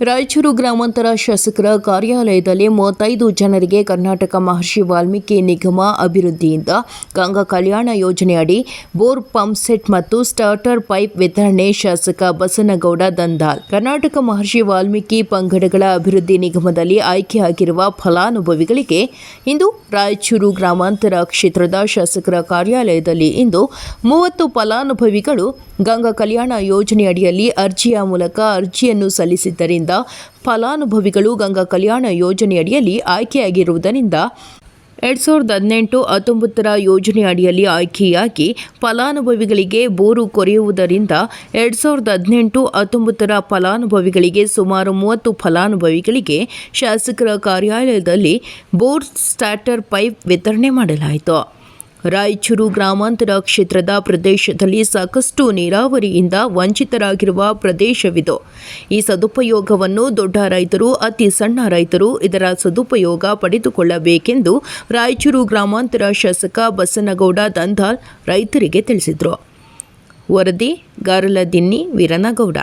ರಾಯಚೂರು ಗ್ರಾಮಾಂತರ ಶಾಸಕರ ಕಾರ್ಯಾಲಯದಲ್ಲಿ ಮೂವತ್ತೈದು ಜನರಿಗೆ ಕರ್ನಾಟಕ ಮಹರ್ಷಿ ವಾಲ್ಮೀಕಿ ನಿಗಮ ಅಭಿವೃದ್ಧಿಯಿಂದ ಗಂಗಾ ಕಲ್ಯಾಣ ಯೋಜನೆಯಡಿ ಬೋರ್ ಪಂಪ್ ಸೆಟ್ ಮತ್ತು ಸ್ಟಾರ್ಟರ್ ಪೈಪ್ ವಿತರಣೆ ಶಾಸಕ ಬಸನಗೌಡ ದಂದಾಲ್. ಕರ್ನಾಟಕ ಮಹರ್ಷಿ ವಾಲ್ಮೀಕಿ ಪಂಗಡಗಳ ಅಭಿವೃದ್ಧಿ ನಿಗಮದಲ್ಲಿ ಆಯ್ಕೆಯಾಗಿರುವ ಫಲಾನುಭವಿಗಳಿಗೆ ಇಂದು ರಾಯಚೂರು ಗ್ರಾಮಾಂತರ ಕ್ಷೇತ್ರದ ಶಾಸಕರ ಕಾರ್ಯಾಲಯದಲ್ಲಿ ಇಂದು ಮೂವತ್ತು ಫಲಾನುಭವಿಗಳು ಗಂಗಾ ಕಲ್ಯಾಣ ಯೋಜನೆಯಡಿಯಲ್ಲಿ ಅರ್ಜಿಯ ಮೂಲಕ ಅರ್ಜಿಯನ್ನು ಸಲ್ಲಿಸಿದ್ದರಿಂದ ಫಲಾನುಭವಿಗಳು ಗಂಗಾ ಕಲ್ಯಾಣ ಯೋಜನೆಯಡಿಯಲ್ಲಿ ಆಯ್ಕೆಯಾಗಿರುವುದರಿಂದ ಎರಡು ಸಾವಿರದ ಹದಿನೆಂಟು ಹತ್ತೊಂಬತ್ತರ ಯೋಜನೆ ಅಡಿಯಲ್ಲಿ ಆಯ್ಕೆಯಾಗಿ ಫಲಾನುಭವಿಗಳಿಗೆ ಬೋರು ಕೊರೆಯುವುದರಿಂದ ಎರಡು ಸಾವಿರದ ಹದಿನೆಂಟು ಹತ್ತೊಂಬತ್ತರ ಫಲಾನುಭವಿಗಳಿಗೆ ಸುಮಾರು ಮೂವತ್ತು ಫಲಾನುಭವಿಗಳಿಗೆ ಶಾಸಕರ ಕಾರ್ಯಾಲಯದಲ್ಲಿ ಬೋರ್ ಸ್ಟಾರ್ಟರ್ ಪೈಪ್ ವಿತರಣೆ ಮಾಡಲಾಯಿತು. ರಾಯಚೂರು ಗ್ರಾಮಾಂತರ ಕ್ಷೇತ್ರದ ಪ್ರದೇಶದಲ್ಲಿ ಸಾಕಷ್ಟು ನೀರಾವರಿಯಿಂದ ವಂಚಿತರಾಗಿರುವ ಪ್ರದೇಶವಿದು. ಈ ಸದುಪಯೋಗವನ್ನು ದೊಡ್ಡ ರೈತರು, ಅತಿ ಸಣ್ಣ ರೈತರು ಇದರ ಸದುಪಯೋಗ ಪಡೆದುಕೊಳ್ಳಬೇಕೆಂದು ರಾಯಚೂರು ಗ್ರಾಮಾಂತರ ಶಾಸಕ ಬಸನಗೌಡ ದಂಧಾಲ್ ರೈತರಿಗೆ ತಿಳಿಸಿದರು. ವರದಿ, ಗಾರಲದಿನ್ನಿ ವೀರನಗೌಡ.